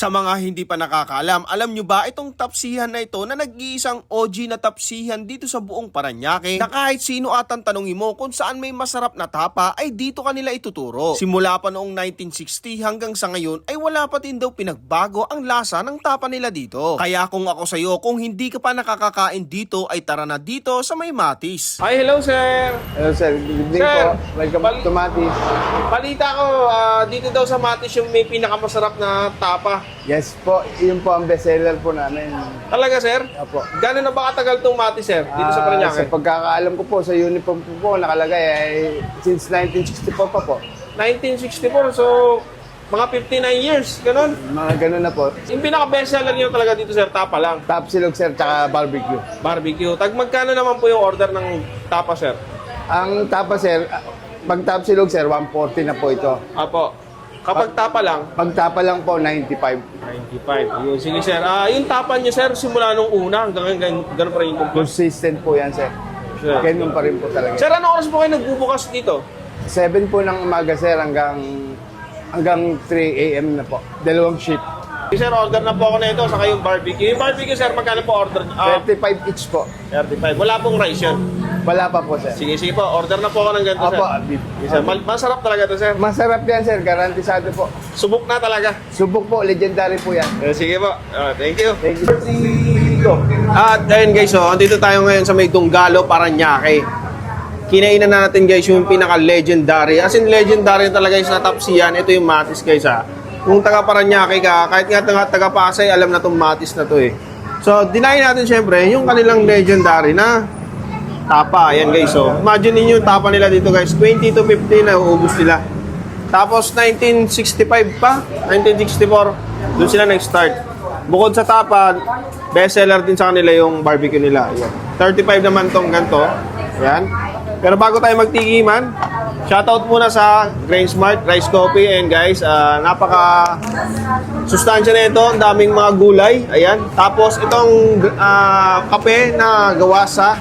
Sa mga hindi pa nakakaalam, alam nyo ba itong tapsihan na ito na nag-iisang OG na tapsihan dito sa buong Paranaque na kahit sino atang tanongin mo kung saan may masarap na tapa ay dito kanila ituturo. Simula pa noong 1960 hanggang sa ngayon ay wala pa din daw pinagbago ang lasa ng tapa nila dito. Kaya kung ako sa'yo, kung hindi ka pa nakakakain dito ay tara na dito sa may matis. Hi, hello sir. Hello sir, good evening Sir, po. Welcome to Matis. Balita ko, ah, dito daw sa Matis yung may pinakamasarap na tapa. Yes po, yun po ang bestseller po namin. Talaga sir? Apo. Gano'n na ba katagal tong Matis sir? Dito sa Ah, Paranaque? Sa pagkakaalam ko po, sa uniform po po nakalagay ay since 1964 pa po. 1964, so mga 59 years, ganun. Mga ganun na po. Yung pinaka-bestseller nyo talaga dito sir, tapa lang. Top silog sir, tsaka barbecue. Barbecue. Tag magkano naman po yung order ng tapa sir? Ang tapa sir, pag top silog sir, 140 na po ito. Apo. Kapag tapa lang, Pag tapa lang po, 95. 95. Yun, sige sir. Ah, yung tapa nyo sir, simula nung una hanggang ngayon, ganun pa rin yung. Consistent po yan sir. Sir. Ganun pa rin po talaga. Sir, ano oras po kayo nagbubukas dito? 7 po ng umaga sir hanggang hanggang 3 a.m. na po. Dalawang shift. Sir, order na po ako na ito, saka yung barbecue. Yung barbecue, sir, magkano po order? Ah, 35 each po. 35. Wala pong rice yun. Wala pa po sir. Sige, sige po. Order na po ako ng ganito, sir. Opo, sir. Mal- masarap talaga to, sir. Masarap yan, sir. Garantisado po. Subok na talaga. Subok po. Legendary po yan. Eh, sige po. Ah, thank you. Thank you. At ayun guys, so, andito tayo ngayon sa may Dunggalo, Paranaque. Kinainan natin guys yung pinaka-legendary. As in legendary talaga yung sa Tapsiyan. Ito yung Matis guys ha. Kung taga Paranaque ka, kahit nga taga, taga Pasay, alam na tong Matis na to eh. So, dinayin natin syempre yung kanilang legendary na tapa. Ayan guys, so imagine niyo yung tapa nila dito guys. 20 to 50 na uubos nila. Tapos 1965 pa, 1964, doon sila nag-start. Bukod sa tapa, bestseller din sa kanila yung barbecue nila. Ayan. 35 naman tong ganito. Ayan. Pero bago tayo magtigiman, shoutout muna sa Grain Smart Rice Coffee and guys, ah, napaka sustansya na ito, ang daming mga gulay. Ayan. Tapos itong ah, kape na gawa sa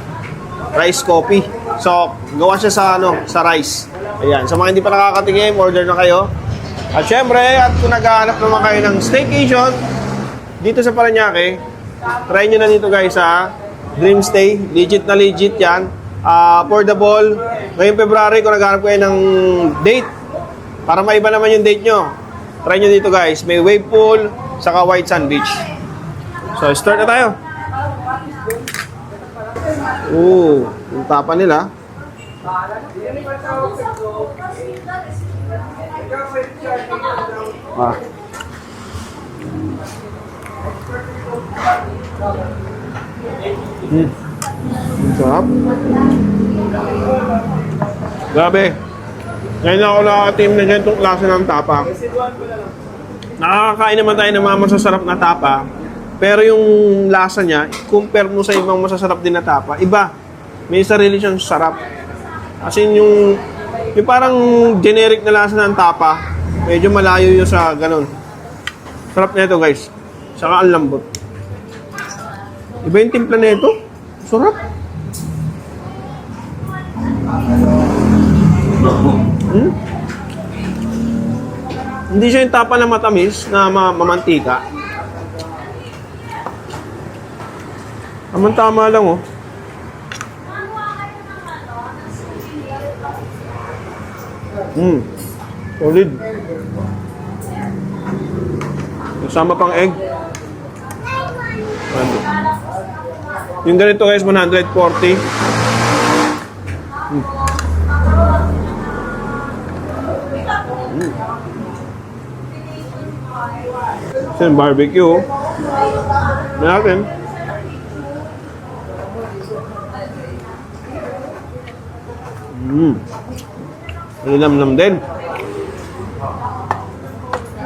rice coffee. So, gawa siya sa ano, sa rice. Ayan, sa mga hindi pa nakakatikim, order na kayo. At syempre, at kung naghahanap naman kayo ng staycation dito sa Paranaque, try nyo na dito guys sa Dream Stay. Legit na legit yan. Ah, affordable. Ngayong February, kung naghahanap kayo ng date, para maiba naman yung date nyo, try nyo dito guys. May wave pool, saka White Sand Beach. So, start na tayo. Oo, yung tapa nila. Ah. Hmm. Sarap. Grabe. Ngayon ako nakakatim na ganitong klase ng tapa. Nakakakain naman tayo ng mga masasarap na tapa. Pero yung lasa niya, compare mo sa ibang masasarap din na tapa, iba. May sarili siyang sarap. As in yung, yung parang generic na lasa ng tapa, medyo malayo yun sa ganun. Sarap nito guys. Saka ang lambot. Iba yung timpla nito. Sarap. Hmm? Hindi siya yung tapa na matamis, na ma mamantika. Tama-tama lang oh. Hmm. Solid. Kasama pang egg. Ano? Yung ganito guys, 140. Hmm. Hmm. Ito yung barbecue. natin. Mm. Malinamnam din.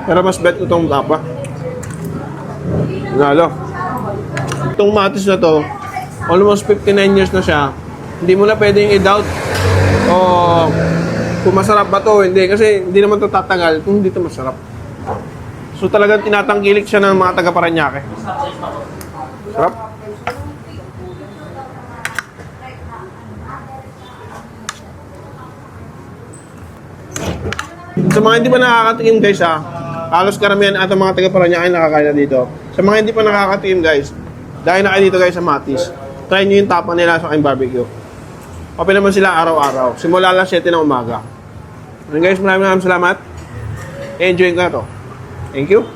Pero mas bet itong tapa. Lalo. Itong matis na to, almost 59 years na siya. Hindi mo na pwedeng i-doubt o kung masarap ba to, hindi. Kasi hindi naman to tatagal kung hindi to masarap. So talagang tinatangkilik siya ng mga taga Paranaque. Sarap. Sa mga hindi pa nakakatikim guys ha, Halos karamihan at mga taga Paranaque nakakain na dito. Sa mga hindi pa nakakatikim guys, dahil na dito guys sa Matis, try nyo yung tapa nila sa aking barbecue. Open naman sila araw-araw. Simula alas 7 ng umaga. And guys, maraming maraming salamat. Enjoy ko na to. Thank you.